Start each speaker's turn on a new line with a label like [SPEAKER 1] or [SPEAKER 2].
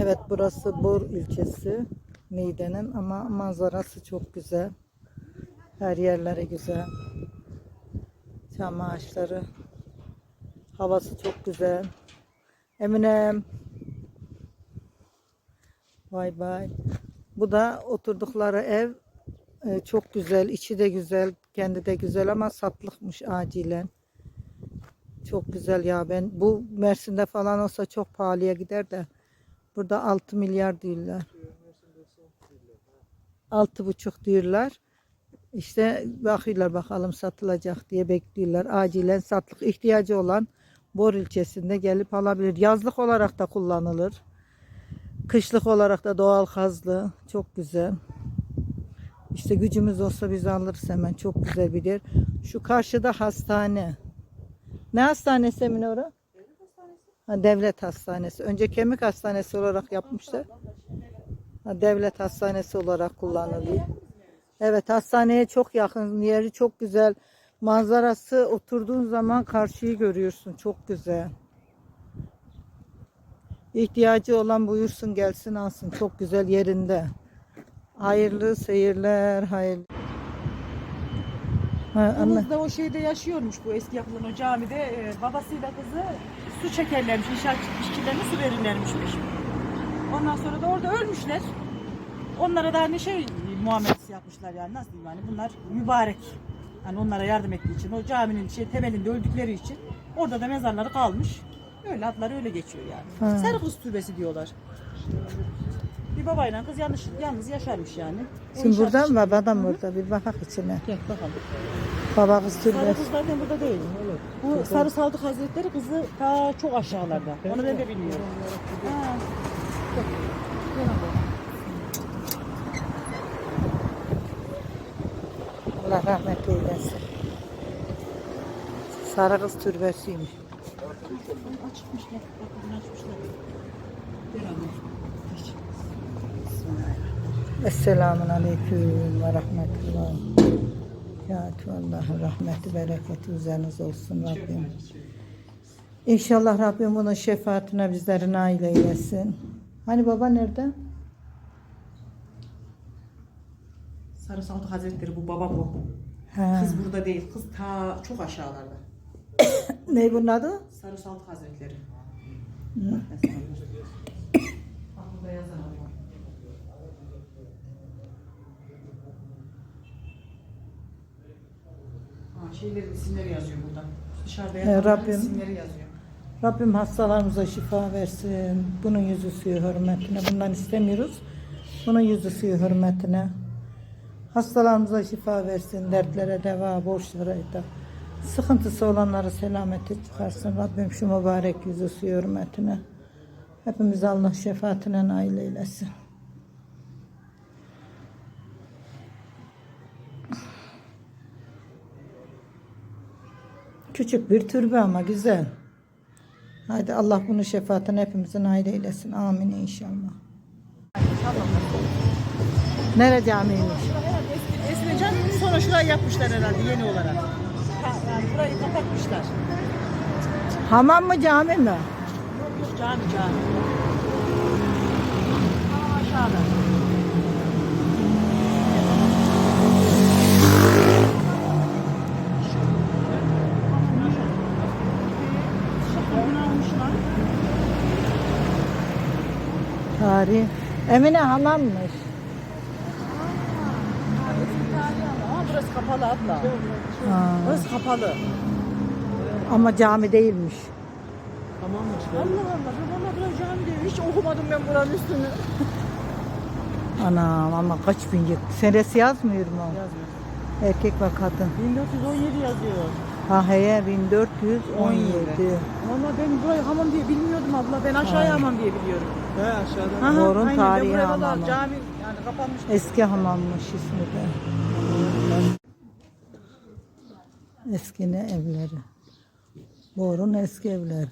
[SPEAKER 1] Evet burası Bor ilçesi Niğde'nin ama manzarası çok güzel. Her yerleri güzel. Çam ağaçları. Havası çok güzel. Eminem. Vay vay. Bu da oturdukları ev e, çok güzel. içi de güzel. Kendi de güzel ama satlıkmış acilen. Çok güzel ya ben bu Mersin'de falan olsa çok pahalıya gider de burada 6 milyar diyorlar. Altı buçuk diyorlar. İşte bakıyorlar bakalım satılacak diye bekliyorlar. Acilen satlık ihtiyacı olan Bor ilçesinde gelip alabilir. Yazlık olarak da kullanılır. Kışlık olarak da doğal kazlı. Çok güzel. İşte gücümüz olsa biz alırız hemen. Çok güzel bir yer. Şu karşıda hastane. Ne hastanesi Emine ora? Devlet hastanesi. Önce kemik hastanesi olarak yapmışlar. Devlet hastanesi olarak kullanılıyor. Evet hastaneye çok yakın. Yeri çok güzel. Manzarası oturduğun zaman karşıyı görüyorsun. Çok güzel. İhtiyacı olan buyursun gelsin alsın. Çok güzel yerinde. Hayırlı seyirler. Hayırlı. Ha, anne.
[SPEAKER 2] Kız da o şeyde yaşıyormuş bu eski yapılan o camide. Ee, babasıyla kızı su çekerlermiş, inşaat işçilerine su verirlermişmiş. Ondan sonra da orada ölmüşler. Onlara da hani şey muamelesi yapmışlar yani nasıl diyeyim yani bunlar mübarek. Hani onlara yardım ettiği için o caminin şey temelinde öldükleri için orada da mezarları kalmış. Öyle adları öyle geçiyor yani.
[SPEAKER 1] Ha.
[SPEAKER 2] Sarı kız türbesi diyorlar. Babayla kız yanlış, yalnız yaşarmış yani. O
[SPEAKER 1] Şimdi
[SPEAKER 2] inşaat
[SPEAKER 1] burada
[SPEAKER 2] işçi-
[SPEAKER 1] mı? Babadan burada. Bir bakak içine.
[SPEAKER 2] Gel bakalım.
[SPEAKER 1] Baba kız
[SPEAKER 2] Sarı
[SPEAKER 1] türbesi.
[SPEAKER 2] kız zaten burada değil. Bu Sarı Sadık Hazretleri kızı ta çok aşağılarda. Onu ben de bilmiyorum. Ha.
[SPEAKER 1] Allah rahmet eylesin. Sarı kız türbesiymiş.
[SPEAKER 2] Açmışlar. Bakın açmışlar. Gel anne. Geç.
[SPEAKER 1] Esselamun aleyküm ve rahmetullah. Ya Allah'ın rahmeti, bereketi üzerinize olsun Rabbim. İnşallah Rabbim bunun şefaatine bizleri nail eylesin. Hani baba nerede?
[SPEAKER 2] Sarı Sadık Hazretleri bu baba bu.
[SPEAKER 1] Ha.
[SPEAKER 2] Kız burada değil. Kız ta çok aşağılarda.
[SPEAKER 1] Ne bunun adı?
[SPEAKER 2] Sarı Sadık Hazretleri. Mesela. Bak burada. Şeylerin isimleri yazıyor burada. Dışarıda yatanların
[SPEAKER 1] Rabbim.
[SPEAKER 2] isimleri yazıyor.
[SPEAKER 1] Rabbim hastalarımıza şifa versin. Bunun yüzü suyu hürmetine. Bundan istemiyoruz. Bunun yüzü suyu hürmetine. Hastalarımıza şifa versin. Dertlere deva, borçlara da. Sıkıntısı olanları selamete çıkarsın. Rabbim şu mübarek yüzü suyu hürmetine. Hepimiz Allah şefaatine nail eylesin. Küçük bir türbe ama güzel. Hadi Allah bunu şefaatine hepimizin nail eylesin. Amin inşallah. Nere camiymiş?
[SPEAKER 2] Eskiden sonra şurayı yapmışlar herhalde yeni olarak. Ha, yani burayı kapatmışlar.
[SPEAKER 1] Hamam mı cami mi?
[SPEAKER 2] Yok yok cami cami. Aa, aşağıda.
[SPEAKER 1] Tarih. Emine hamammış.
[SPEAKER 2] Ama burası kapalı abla.
[SPEAKER 1] Ha.
[SPEAKER 2] Burası kapalı.
[SPEAKER 1] Ama cami değilmiş.
[SPEAKER 2] Tamammış. Allah Allah. Ben valla burası cami diyor. Hiç okumadım ben buranın üstünü.
[SPEAKER 1] Anam ama kaç bin yıl. Senesi yazmıyor mu?
[SPEAKER 2] Yazmıyor.
[SPEAKER 1] Erkek ve kadın.
[SPEAKER 2] 1417 yazıyor.
[SPEAKER 1] Ha heye 1417.
[SPEAKER 2] Valla ben burayı hamam diye bilmiyordum abla. Ben aşağıya hamam diye biliyorum.
[SPEAKER 3] He aşağıdan.
[SPEAKER 2] Aha,
[SPEAKER 1] Borun
[SPEAKER 2] aynen.
[SPEAKER 1] tarihi
[SPEAKER 2] Ben
[SPEAKER 1] hamamı.
[SPEAKER 2] Cami yani kapanmış.
[SPEAKER 1] Eski hamammış ismi de. Eski ne evleri. Borun eski evleri.